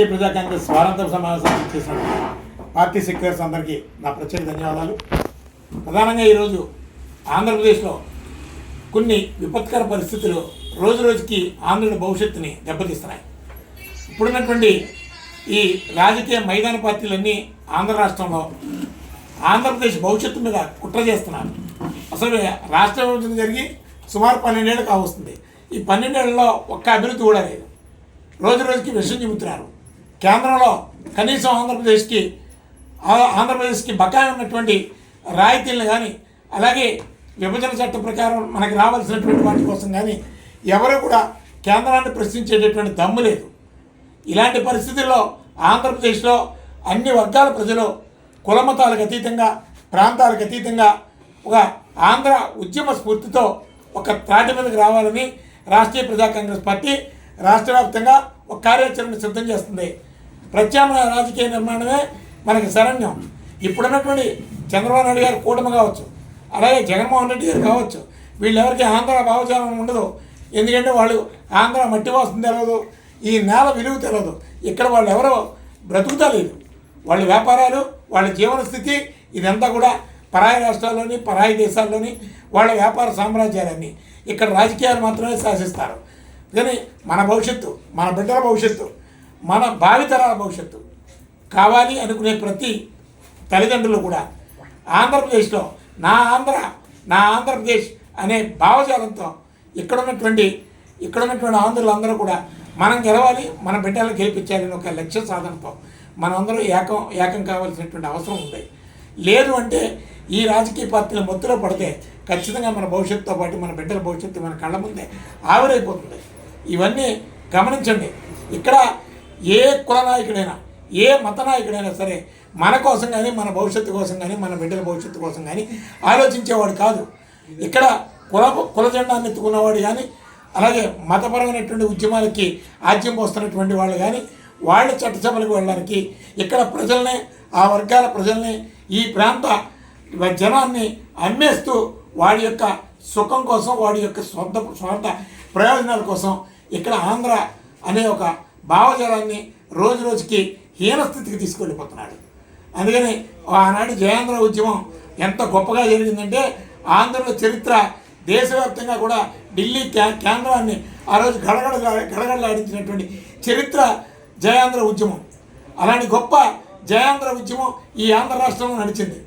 ఈ ప్రజా కాంగ్రెస్ వారాంతర సమావేశానికి చేసిన పార్టీ సెక్రటరీస్ అందరికీ నా ప్రత్యేక ధన్యవాదాలు. ప్రధానంగా ఈరోజు ఆంధ్రప్రదేశ్లో కొన్ని విపత్కర పరిస్థితులు రోజు రోజుకి ఆంధ్రుడి భవిష్యత్తుని దెబ్బతీస్తున్నాయి. ఇప్పుడున్నటువంటి ఈ రాజకీయ మైదాన పార్టీలన్నీ ఆంధ్ర రాష్ట్రంలో ఆంధ్రప్రదేశ్ భవిష్యత్తు మీద కుట్ర చేస్తున్నారు అసలు రాష్ట్ర విభజన జరిగి సుమారు పన్నెండేళ్ళు కావస్తుంది. ఈ పన్నెండేళ్ళలో ఒక్క అభివృద్ధి కూడా లేదు. రోజు రోజుకి విషయం చెబుతున్నారు కేంద్రంలో కనీసం ఆంధ్రప్రదేశ్కి ఆ- ఆంధ్రప్రదేశ్కి బకాయి ఉన్నటువంటి రాయితీలను కానీ అలాగే విభజన చట్టం ప్రకారం మనకి రావాల్సినటువంటి వాటి కోసం కానీ ఎవరు కూడా కేంద్రాన్ని ప్రశ్నించేటటువంటి దమ్ము లేదు. ఇలాంటి పరిస్థితుల్లో ఆంధ్రప్రదేశ్లో అన్ని వర్గాల ప్రజలు కులమతాలకు అతీతంగా ప్రాంతాలకు అతీతంగా ఒక ఆంధ్ర ఉద్యమ స్ఫూర్తితో ఒక త్రాటి మీదకి రావాలని రాష్ట్రీయ ప్రజా కాంగ్రెస్ పార్టీ రాష్ట్ర వ్యాప్తంగా ఒక కార్యాచరణ సిద్ధం చేస్తుంది. ప్రత్యామ్నాయ రాజకీయ నిర్మాణమే మనకి శరణ్యం. ఇప్పుడున్నటువంటి చంద్రబాబు నాయుడు గారు కూటమి కావచ్చు అలాగే జగన్మోహన్ రెడ్డి గారు కావచ్చు వీళ్ళెవరికి ఆంధ్ర భావజాలం ఉండదు. ఎందుకంటే వాళ్ళు ఆంధ్ర మట్టి వాసన తెలియదు ఈ నేల విలువ తెలియదు ఇక్కడ వాళ్ళు ఎవరో బ్రతుకుతలేదు వాళ్ళ వ్యాపారాలు వాళ్ళ జీవన స్థితి ఇదంతా కూడా పరాయి రాష్ట్రాల్లోని పరాయి దేశాల్లోని వాళ్ళ వ్యాపార సామ్రాజ్యాలన్నీ ఇక్కడ రాజకీయాలు మాత్రమే శాసిస్తారు. కానీ మన భవిష్యత్తు మన బిడ్డల భవిష్యత్తు మన భావితరాల భవిష్యత్తు కావాలి అనుకునే ప్రతి తల్లిదండ్రులు కూడా ఆంధ్రప్రదేశ్లో నా ఆంధ్ర నా ఆంధ్రప్రదేశ్ అనే భావజాలంతో ఇక్కడ ఉన్నటువంటి ఇక్కడ ఉన్నటువంటి ఆంధ్రులందరూ కూడా మనం గెలవాలి మన బిడ్డలను గెలిపించాలని ఒక లక్ష్య సాధనతో మనందరూ ఏకం ఏకం కావాల్సినటువంటి అవసరం ఉంది. లేదు అంటే ఈ రాజకీయ పార్టీల మొత్తులో పడితే ఖచ్చితంగా మన భవిష్యత్తుతో పాటు మన బిడ్డల భవిష్యత్తు మన కళ్ళ ముందే ఆవిరైపోతుంది. ఇవన్నీ గమనించండి. ఇక్కడ ఏ కుల నాయకుడైనా ఏ మత నాయకుడైనా సరే మన కోసం కానీ మన భవిష్యత్తు కోసం కానీ మన బిడ్డల భవిష్యత్తు కోసం కానీ ఆలోచించేవాడు కాదు. ఇక్కడ కుల కుల జెండాన్ని ఎత్తుకున్నవాడు కానీ అలాగే మతపరమైనటువంటి ఉద్యమాలకి ఆజ్యం పోస్తున్నటువంటి వాళ్ళు కానీ వాళ్ళ చట్టసభలకు వెళ్ళడానికి ఇక్కడ ప్రజల్ని ఆ వర్గాల ప్రజల్ని ఈ ప్రాంత జనాన్ని అమ్మేస్తూ వాడి యొక్క సుఖం కోసం వాడి యొక్క స్వంత స్వంత ప్రయోజనాల కోసం ఇక్కడ ఆంధ్ర అనే ఒక భావజాలాన్ని రోజు రోజుకి హీనస్థితికి తీసుకెళ్ళిపోతున్నాడు. అందుకని ఆనాడు జయాంధ్ర ఉద్యమం ఎంత గొప్పగా జరిగిందంటే ఆంధ్రుల చరిత్ర దేశవ్యాప్తంగా కూడా ఢిల్లీ కే కేంద్రాన్ని ఆ రోజు గడగడ గడగడలాడించినటువంటి చరిత్ర జయాంధ్ర ఉద్యమం. అలాంటి గొప్ప జయాంధ్ర ఉద్యమం ఈ ఆంధ్ర రాష్ట్రంలో నడిచింది.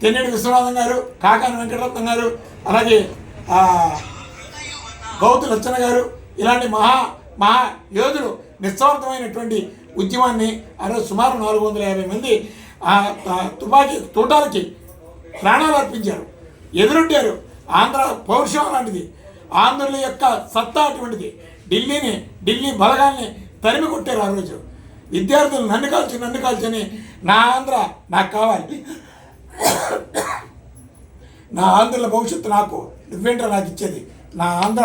తెన్నేటి విశ్వనాథం గారు కాకాని వెంకటరత్నం గారు అలాగే గౌతు లచ్చన గారు ఇలాంటి మహా మహా యోధులు నిస్వార్థమైనటువంటి ఉద్యమాన్ని ఆ రోజు సుమారు నాలుగు వందల యాభై మంది ఆ తుపాకీ తూటాలకి ప్రాణాలు అర్పించారు. ఎదురొట్టారు ఆంధ్ర పౌరుషం లాంటిది. ఆంధ్రుల యొక్క సత్తా అటువంటిది. ఢిల్లీని ఢిల్లీ బలగాల్ని తరిమి కొట్టారు ఆ రోజు. విద్యార్థులు నన్ను కాల్చి నన్ను కాల్చని నా ఆంధ్ర నాకు కావాలి. నా ఆంధ్రుల భవిష్యత్తు నాకు నువ్వేంటో నాకు ఇచ్చేది? నా ఆంధ్ర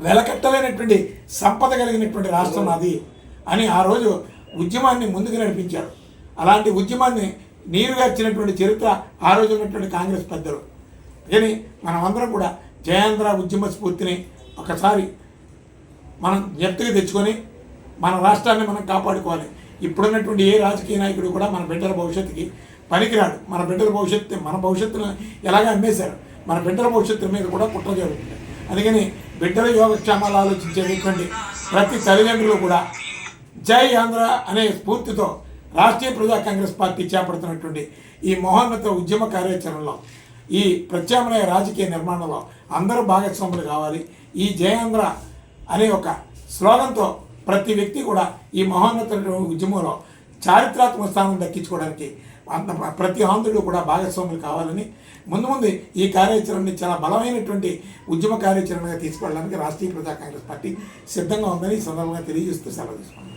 వెలకట్టలేనటువంటి సంపద కలిగినటువంటి రాష్ట్రం నాది అని ఆ రోజు ఉద్యమాన్ని ముందుకు నడిపించారు. అలాంటి ఉద్యమాన్ని నీరుగార్చినటువంటి చరిత్ర ఆ రోజు ఉన్నటువంటి కాంగ్రెస్ పెద్దలు. కానీ మనమందరం కూడా జయాంధ్ర ఉద్యమ స్ఫూర్తిని ఒకసారి మనం జ్ఞప్తికి తెచ్చుకొని మన రాష్ట్రాన్ని మనం కాపాడుకోవాలి. ఇప్పుడున్నటువంటి ఏ రాజకీయ నాయకుడు కూడా మన బిడ్డల భవిష్యత్తుకి పనికిరాడు. మన బిడ్డల భవిష్యత్తు మన భవిష్యత్తును ఎలాగ అమ్మేశారు? మన బిడ్డల భవిష్యత్తు మీద కూడా కుట్ర జరుగుతుంది. అందుకని బిడ్డల యోగక్షేమాలు ఆలోచించేటటువంటి ప్రతి తల్లిదండ్రులు కూడా జై ఆంధ్ర అనే స్ఫూర్తితో రాష్ట్రీయ ప్రజా కాంగ్రెస్ పార్టీ చేపడుతున్నటువంటి ఈ మహోన్నత ఉద్యమ కార్యాచరణలో ఈ ప్రత్యామ్నాయ రాజకీయ నిర్మాణంలో అందరూ భాగస్వాములు కావాలి. ఈ జయాంధ్ర అనే ఒక స్లోగన్తో ప్రతి వ్యక్తి కూడా ఈ మహోన్నత ఉద్యమంలో చారిత్రాత్మక స్థానం దక్కించుకోవడానికి అంత ప్రతి ఆంధ్రుడు కూడా భాగస్వాములు కావాలని ముందు ముందు ఈ కార్యాచరణని చాలా బలమైనటువంటి ఉద్యమ కార్యాచరణగా తీసుకెళ్ళడానికి రాష్ట్రీయ ప్రజా కాంగ్రెస్ పార్టీ సిద్ధంగా ఉందని ఈ సందర్భంగా తెలియజేస్తూ సెలవు తీసుకున్నాను